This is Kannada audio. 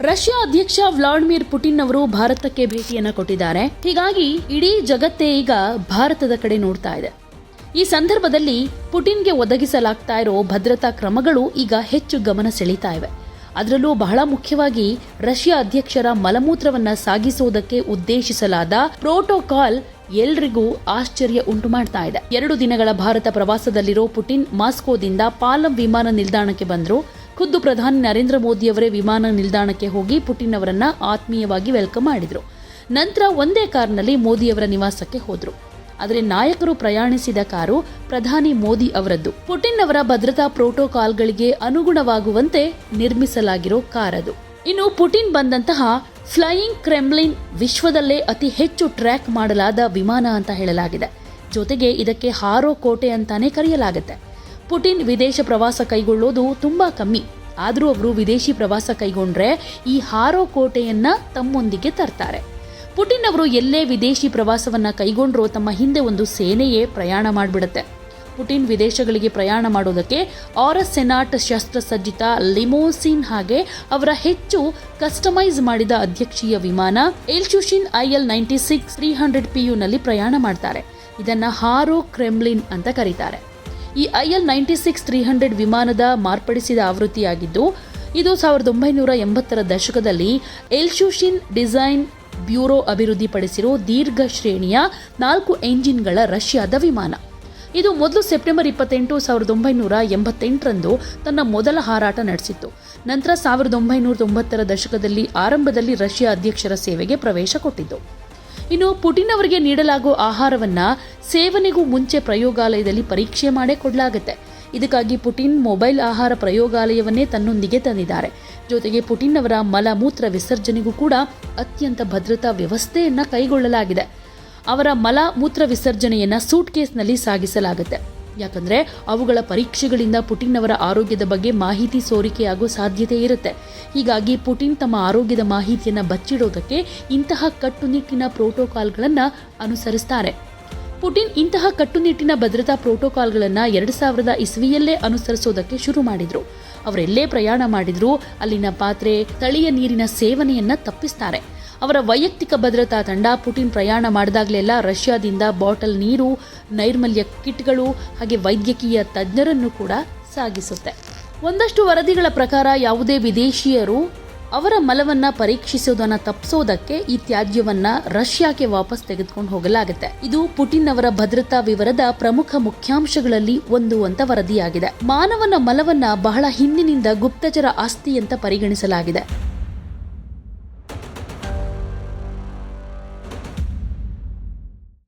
ರಷ್ಯಾ ಅಧ್ಯಕ್ಷ ವ್ಲಾಡಿಮಿರ್ ಪುಟಿನ್ ಅವರು ಭಾರತಕ್ಕೆ ಭೇಟಿಯನ್ನ ಕೊಟ್ಟಿದ್ದಾರೆ. ಹೀಗಾಗಿ ಇಡೀ ಜಗತ್ತೇ ಈಗ ಭಾರತದ ಕಡೆ ನೋಡ್ತಾ ಇದೆ. ಈ ಸಂದರ್ಭದಲ್ಲಿ ಪುಟಿನ್ಗೆ ಒದಗಿಸಲಾಗ್ತಾ ಇರೋ ಭದ್ರತಾ ಕ್ರಮಗಳು ಈಗ ಹೆಚ್ಚು ಗಮನ ಸೆಳೀತಾ ಇವೆ. ಅದರಲ್ಲೂ ಬಹಳ ಮುಖ್ಯವಾಗಿ ರಷ್ಯಾ ಅಧ್ಯಕ್ಷರ ಮಲಮೂತ್ರವನ್ನ ಸಾಗಿಸುವುದಕ್ಕೆ ಉದ್ದೇಶಿಸಲಾದ ಪ್ರೋಟೋಕಾಲ್ ಎಲ್ರಿಗೂ ಆಶ್ಚರ್ಯ ಉಂಟು ಮಾಡ್ತಾ ಇದೆ. ಎರಡು ದಿನಗಳ ಭಾರತ ಪ್ರವಾಸದಲ್ಲಿರೋ ಪುಟಿನ್ ಮಾಸ್ಕೋದಿಂದ ಪಾಲಂ ವಿಮಾನ ನಿಲ್ದಾಣಕ್ಕೆ ಬಂದ್ರು. ಖುದ್ದು ಪ್ರಧಾನಿ ನರೇಂದ್ರ ಮೋದಿಯವರೇ ವಿಮಾನ ನಿಲ್ದಾಣಕ್ಕೆ ಹೋಗಿ ಪುಟಿನ್ ಅವರನ್ನ ಆತ್ಮೀಯವಾಗಿ ವೆಲ್ಕಮ್ ಮಾಡಿದರು. ನಂತರ ಒಂದೇ ಕಾರ್ನಲ್ಲಿ ಮೋದಿಯವರ ನಿವಾಸಕ್ಕೆ ಹೋದರು. ಆದರೆ ನಾಯಕರು ಪ್ರಯಾಣಿಸಿದ ಕಾರು ಪ್ರಧಾನಿ ಮೋದಿ ಅವರದ್ದು. ಪುಟಿನ್ ಅವರ ಭದ್ರತಾ ಪ್ರೋಟೋಕಾಲ್ಗಳಿಗೆ ಅನುಗುಣವಾಗುವಂತೆ ನಿರ್ಮಿಸಲಾಗಿರೋ ಕಾರದು. ಇನ್ನು ಪುಟಿನ್ ಬಂದಂತಹ ಫ್ಲೈಯಿಂಗ್ ಕ್ರೆಮ್ಲಿನ್ ವಿಶ್ವದಲ್ಲೇ ಅತಿ ಹೆಚ್ಚು ಟ್ರ್ಯಾಕ್ ಮಾಡಲಾದ ವಿಮಾನ ಅಂತ ಹೇಳಲಾಗಿದೆ. ಜೊತೆಗೆ ಇದಕ್ಕೆ ಹಾರೋ ಕೋಟೆ ಅಂತಾನೆ ಕರೆಯಲಾಗುತ್ತೆ. ಪುಟಿನ್ ವಿದೇಶ ಪ್ರವಾಸ ಕೈಗೊಳ್ಳೋದು ತುಂಬಾ ಕಮ್ಮಿ. ಆದರೂ ಅವರು ವಿದೇಶಿ ಪ್ರವಾಸ ಕೈಗೊಂಡ್ರೆ ಈ ಹಾರೋ ಕೋಟೆಯನ್ನ ತಮ್ಮೊಂದಿಗೆ ತರ್ತಾರೆ. ಪುಟಿನ್ ಅವರು ಎಲ್ಲೇ ವಿದೇಶಿ ಪ್ರವಾಸವನ್ನ ಕೈಗೊಂಡ್ರೂ ತಮ್ಮ ಹಿಂದೆ ಒಂದು ಸೇನೆಯೇ ಪ್ರಯಾಣ ಮಾಡಿಬಿಡುತ್ತೆ. ಪುಟಿನ್ ವಿದೇಶಗಳಿಗೆ ಪ್ರಯಾಣ ಮಾಡೋದಕ್ಕೆ ಆರಸ್ ಸೆನಾಟ್ ಶಸ್ತ್ರಸಜ್ಜಿತ ಲಿಮೋಸಿನ್ ಹಾಗೆ ಅವರ ಹೆಚ್ಚು ಕಸ್ಟಮೈಸ್ ಮಾಡಿದ ಅಧ್ಯಕ್ಷೀಯ ವಿಮಾನ Ilyushin I L ninety six three hundred ಪಿಯುನಲ್ಲಿ ಪ್ರಯಾಣ ಮಾಡ್ತಾರೆ. ಇದನ್ನ ಹಾರೋ ಕ್ರೆಮ್ಲಿನ್ ಅಂತ ಕರೀತಾರೆ. ಈ IL ninety six three hundred ವಿಮಾನದ ಮಾರ್ಪಡಿಸಿದ ಆವೃತ್ತಿಯಾಗಿದ್ದು, ಇದು ಸಾವಿರದ ಒಂಬೈನೂರ ಎಂಬತ್ತರ ದಶಕದಲ್ಲಿ ಎಲ್ಶುಶಿನ್ ಡಿಸೈನ್ ಬ್ಯೂರೋ ಅಭಿವೃದ್ಧಿಪಡಿಸಿರೋ ದೀರ್ಘ ಶ್ರೇಣಿಯ ನಾಲ್ಕು ಎಂಜಿನ್ಗಳ ರಷ್ಯಾದ ವಿಮಾನ. ಇದು ಮೊದಲು ಸೆಪ್ಟೆಂಬರ್ ಇಪ್ಪತ್ತೆಂಟು ಸಾವಿರದ ಒಂಬೈನೂರ ಎಂಬತ್ತೆಂಟರಂದು ತನ್ನ ಮೊದಲ ಹಾರಾಟ ನಡೆಸಿತ್ತು. ನಂತರ ಸಾವಿರದ ಒಂಬೈನೂರ ತೊಂಬತ್ತರ ದಶಕದಲ್ಲಿ ಆರಂಭದಲ್ಲಿ ರಷ್ಯಾ ಅಧ್ಯಕ್ಷರ ಸೇವೆಗೆ ಪ್ರವೇಶ ಕೊಟ್ಟಿದ್ದು ಇನ್ನು ಪುಟಿನ್ ಅವರಿಗೆ ನೀಡಲಾಗುವ ಆಹಾರವನ್ನ ಸೇವನೆಗೂ ಮುಂಚೆ ಪ್ರಯೋಗಾಲಯದಲ್ಲಿ ಪರೀಕ್ಷೆ ಮಾಡೇ ಕೊಡಲಾಗುತ್ತೆ. ಇದಕ್ಕಾಗಿ ಪುಟಿನ್ ಮೊಬೈಲ್ ಆಹಾರ ಪ್ರಯೋಗಾಲಯವನ್ನೇ ತನ್ನೊಂದಿಗೆ ತಂದಿದ್ದಾರೆ. ಜೊತೆಗೆ ಪುಟಿನ್ ಅವರ ಮಲ ಮೂತ್ರ ವಿಸರ್ಜನೆಗೂ ಕೂಡ ಅತ್ಯಂತ ಭದ್ರತಾ ವ್ಯವಸ್ಥೆಯನ್ನ ಕೈಗೊಳ್ಳಲಾಗಿದೆ. ಅವರ ಮಲ ಮೂತ್ರ ವಿಸರ್ಜನೆಯನ್ನ ಸೂಟ್ ಕೇಸ್ನಲ್ಲಿ ಸಾಗಿಸಲಾಗುತ್ತೆ. ಯಾಕಂದ್ರೆ ಅವುಗಳ ಪರೀಕ್ಷೆಗಳಿಂದ ಪುಟಿನ್ ಅವರ ಆರೋಗ್ಯದ ಬಗ್ಗೆ ಮಾಹಿತಿ ಸೋರಿಕೆಯಾಗೋ ಸಾಧ್ಯತೆ ಇರುತ್ತೆ. ಹೀಗಾಗಿ ಪುಟಿನ್ ತಮ್ಮ ಆರೋಗ್ಯದ ಮಾಹಿತಿಯನ್ನ ಬಚ್ಚಿಡೋದಕ್ಕೆ ಇಂತಹ ಕಟ್ಟುನಿಟ್ಟಿನ ಪ್ರೋಟೋಕಾಲ್ಗಳನ್ನು ಅನುಸರಿಸ್ತಾರೆ. ಪುಟಿನ್ ಇಂತಹ ಕಟ್ಟುನಿಟ್ಟಿನ ಭದ್ರತಾ ಪ್ರೋಟೋಕಾಲ್ಗಳನ್ನು ಎರಡು ಸಾವಿರದ ಇಸ್ವಿಯಲ್ಲೇ ಅನುಸರಿಸೋದಕ್ಕೆ ಶುರು ಮಾಡಿದರು. ಅವರೆಲ್ಲೇ ಪ್ರಯಾಣ ಮಾಡಿದ್ರು. ಅಲ್ಲಿನ ಪಾತ್ರೆ, ತಳಿಯ ನೀರಿನ ಸೇವನೆಯನ್ನ ತಪ್ಪಿಸ್ತಾರೆ. ಅವರ ವೈಯಕ್ತಿಕ ಭದ್ರತಾ ತಂಡ ಪುಟಿನ್ ಪ್ರಯಾಣ ಮಾಡಿದಾಗಲೆಲ್ಲ ರಷ್ಯಾದಿಂದ ಬಾಟಲ್ ನೀರು, ನೈರ್ಮಲ್ಯ ಕಿಟ್ಗಳು ಹಾಗೆ ವೈದ್ಯಕೀಯ ತಜ್ಞರನ್ನು ಕೂಡ ಸಾಗಿಸುತ್ತೆ. ಒಂದಷ್ಟು ವರದಿಗಳ ಪ್ರಕಾರ ಯಾವುದೇ ವಿದೇಶಿಯರು ಅವರ ಮಲವನ್ನ ಪರೀಕ್ಷಿಸೋದನ್ನ ತಪ್ಪಿಸೋದಕ್ಕೆ ಈ ತ್ಯಾಜ್ಯವನ್ನ ರಷ್ಯಾಕ್ಕೆ ವಾಪಸ್ ತೆಗೆದುಕೊಂಡು ಹೋಗಲಾಗುತ್ತೆ. ಇದು ಪುಟಿನ್ ಅವರ ಭದ್ರತಾ ವಿವರದ ಪ್ರಮುಖ ಮುಖ್ಯಾಂಶಗಳಲ್ಲಿ ಒಂದು ಅಂತ ವರದಿಯಾಗಿದೆ. ಮಾನವನ ಮಲವನ್ನ ಬಹಳ ಹಿಂದಿನಿಂದ ಗುಪ್ತಚರ ಆಸ್ತಿ ಅಂತ ಪರಿಗಣಿಸಲಾಗಿದೆ.